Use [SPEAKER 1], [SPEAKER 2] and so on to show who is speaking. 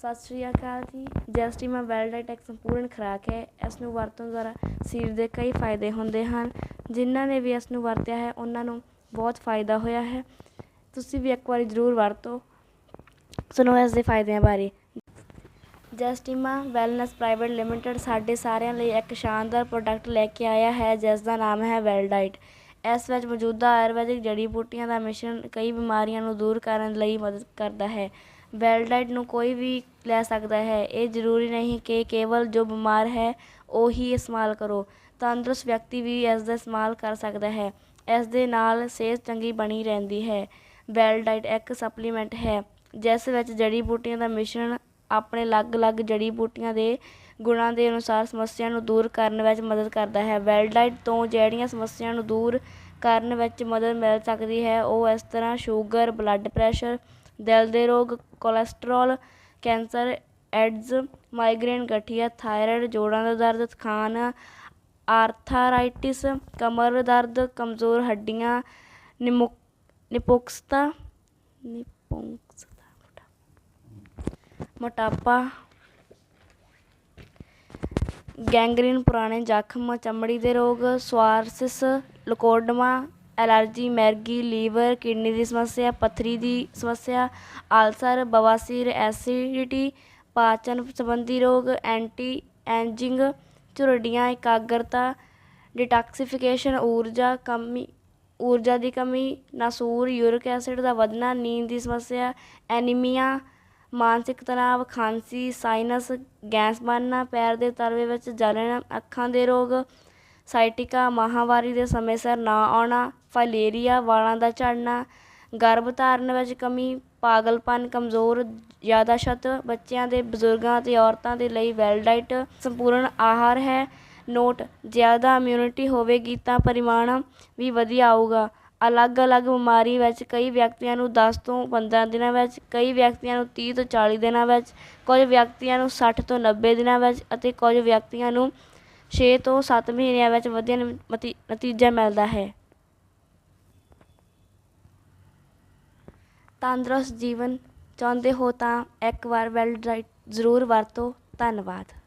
[SPEAKER 1] ਸਤਿ ਸ਼੍ਰੀ ਅਕਾਲ ਜੀ। ਜੈਸਟੀਮਾ ਵੈਲਡਾਈਟ ਇੱਕ ਸੰਪੂਰਨ ਖੁਰਾਕ ਹੈ ਇਸ ਨੂੰ ਵਰਤਣ ਦੁਆਰਾ ਸਰੀਰ ਦੇ ਕਈ ਫਾਇਦੇ ਹੁੰਦੇ ਹਨ। ਜਿਨ੍ਹਾਂ ਨੇ ਵੀ ਇਸ ਨੂੰ ਵਰਤਿਆ ਹੈ, ਉਹਨਾਂ ਨੂੰ ਬਹੁਤ ਫਾਇਦਾ ਹੋਇਆ ਹੈ। ਤੁਸੀਂ ਵੀ ਇੱਕ ਵਾਰੀ ਜ਼ਰੂਰ ਵਰਤੋ। ਸੁਣੋ ਇਸ ਦੇ ਫਾਇਦਿਆਂ ਬਾਰੇ। ਜਸਟਿਮਾ ਵੈਲਨੈਸ ਪ੍ਰਾਈਵੇਟ ਲਿਮਟਿਡ ਸਾਡੇ ਸਾਰਿਆਂ ਲਈ ਇੱਕ ਸ਼ਾਨਦਾਰ ਪ੍ਰੋਡਕਟ ਲੈ ਕੇ ਆਇਆ ਹੈ, ਜਿਸ ਦਾ ਨਾਮ ਹੈ ਵੈਲਡਾਈਟ ਇਸ ਵਿੱਚ ਮੌਜੂਦਾ ਆਯੁਰਵੈਦਿਕ ਜੜੀ ਬੂਟੀਆਂ ਦਾ ਮਿਸ਼ਰਣ ਕਈ ਬਿਮਾਰੀਆਂ ਨੂੰ ਦੂਰ ਕਰਨ ਲਈ ਮਦਦ ਕਰਦਾ ਹੈ। ਵੈਲ ਡਾਈਟ ਨੂੰ ਕੋਈ ਵੀ ਲੈ ਸਕਦਾ ਹੈ। ਇਹ ਜ਼ਰੂਰੀ ਨਹੀਂ ਕਿ ਕੇਵਲ ਜੋ ਬਿਮਾਰ ਹੈ, ਉਹ ਹੀ ਇਸਤੇਮਾਲ ਕਰੋ। ਤੰਦਰੁਸਤ ਵਿਅਕਤੀ ਵੀ ਇਸ ਦਾ ਇਸਤੇਮਾਲ ਕਰ ਸਕਦਾ ਹੈ। ਇਸ ਦੇ ਨਾਲ ਸਿਹਤ ਚੰਗੀ ਬਣੀ ਰਹਿੰਦੀ ਹੈ। ਵੈਲਡਾਈਟ ਇੱਕ ਸਪਲੀਮੈਂਟ ਹੈ, ਜਿਸ ਵਿੱਚ ਜੜੀ ਬੂਟੀਆਂ ਦਾ ਮਿਸ਼ਰਣ ਆਪਣੇ ਅਲੱਗ-ਅਲੱਗ ਜੜੀ ਬੂਟੀਆਂ ਦੇ ਗੁਣਾਂ ਦੇ ਅਨੁਸਾਰ ਸਮੱਸਿਆ ਨੂੰ ਦੂਰ ਕਰਨ ਵਿੱਚ ਮਦਦ ਕਰਦਾ ਹੈ। ਵੈਲਡਾਈਟ ਤੋਂ ਜਿਹੜੀਆਂ ਸਮੱਸਿਆ ਨੂੰ ਦੂਰ ਕਰਨ ਵਿੱਚ ਮਦਦ ਮਿਲ ਸਕਦੀ ਹੈ, ਉਹ ਇਸ ਤਰ੍ਹਾਂ ਸ਼ੂਗਰ ਬਲੱਡ ਪ੍ਰੈਸ਼ਰ ਦਿਲ ਦੇ ਰੋਗ ਕੋਲੇਸਟ੍ਰੋਲ ਕੈਂਸਰ ਐਡਜ਼ ਮਾਈਗ੍ਰੇਨ ਗਠੀਆ ਥਾਇਰਾਇਡ ਜੋੜਾਂ ਦਾ ਦਰਦ, ਥਕਾਨ ਆਰਥਰਾਈਟਿਸ ਕਮਰ ਦਰਦ, ਕਮਜ਼ੋਰ ਹੱਡੀਆਂ, ਨਿਮੋ, ਨਿਪੋਕਸਤਾ ਨਿਪੋਕਸਤਾ ਮੋਟਾਪਾ, ਗੈਂਗਰੀਨ, ਪੁਰਾਣੇ ਜ਼ਖਮ, ਚਮੜੀ ਦੇ ਰੋਗ, ਸਵਾਰਸਿਸ, ਲਕੋਡਮਾ ਐਲਰਜੀ ਮੈਰਗੀ ਲੀਵਰ, ਕਿਡਨੀ ਦੀ ਸਮੱਸਿਆ, ਪੱਥਰੀ ਦੀ ਸਮੱਸਿਆ, ਅਲਸਰ, ਬਵਾਸੀਰ, ਐਸਿਡਿਟੀ, ਪਾਚਨ ਸੰਬੰਧੀ ਰੋਗ, ਐਂਟੀ ਐਂਜਿੰਗ, ਝੁਰੜੀਆਂ, ਇਕਾਗਰਤਾ, ਡਿਟਾਕਸੀਫਿਕੇਸ਼ਨ, ਊਰਜਾ ਕਮੀ, ਊਰਜਾ ਦੀ ਕਮੀ, ਨਾਸੂਰ, ਯੂਰਿਕ ਐਸਿਡ ਦਾ ਵਧਣਾ, ਨੀਂਦ ਦੀ ਸਮੱਸਿਆ, ਐਨੀਮੀਆ, ਮਾਨਸਿਕ ਤਣਾਅ ਖਾਂਸੀ, ਸਾਈਨਸ, ਗੈਸ ਬਣਨਾ, ਪੈਰ ਦੇ ਤਲਵੇ ਵਿੱਚ ਜਲਣ, ਅੱਖਾਂ ਦੇ ਰੋਗ ਸਾਈਟਿਕਾ ਮਾਹਵਾਰੀ ਦੇ ਸਮੇਂ ਸਿਰ ਨਾ ਆਉਣਾ ਫਾਈਲੇਰੀਆ ਵਾਲਾਂ ਦਾ ਝੜਨਾ, ਗਰਭ ਧਾਰਨ ਵਿੱਚ ਕਮੀ, ਪਾਗਲਪਨ ਕਮਜ਼ੋਰ, ਯਾਦਾਸ਼ਤ ਬੱਚਿਆਂ ਦੇ ਬਜ਼ੁਰਗਾਂ ਅਤੇ ਔਰਤਾਂ ਦੇ ਲਈ ਵੈਲ ਡਾਈਟ ਸੰਪੂਰਨ ਆਹਾਰ ਹੈ। ਨੋਟ, ਜ਼ਿਆਦਾ ਇਮਿਊਨਿਟੀ ਹੋਵੇਗੀ ਤਾਂ ਪਰਿਮਾਣ ਵੀ ਵਧੀਆ ਆਊਗਾ। ਅਲੱਗ-ਅਲੱਗ ਬਿਮਾਰੀ ਵਿੱਚ ਕਈ ਵਿਅਕਤੀਆਂ ਨੂੰ 10 ਤੋਂ 15 ਦਿਨਾਂ ਵਿੱਚ, ਕਈ ਵਿਅਕਤੀਆਂ ਨੂੰ 30 ਤੋਂ 40 ਦਿਨਾਂ ਵਿੱਚ, ਕੁਝ ਵਿਅਕਤੀਆਂ ਨੂੰ 60 ਤੋਂ 90 ਦਿਨਾਂ ਵਿੱਚ ਅਤੇ ਕੁਝ ਵਿਅਕਤੀਆਂ ਨੂੰ 6 ਤੋਂ 7 ਮਹੀਨਿਆਂ ਵਿੱਚ ਵਧੀਆ ਨਤੀ- ਨਤੀਜਾ ਮਿਲਦਾ ਹੈ। ਤੰਦਰੁਸਤ ਜੀਵਨ ਚਾਹੁੰਦੇ ਹੋ ਤਾਂ ਇੱਕ ਵਾਰ ਵੈਲ ਡਾਈਟ ਜ਼ਰੂਰ ਵਰਤੋ। ਧੰਨਵਾਦ।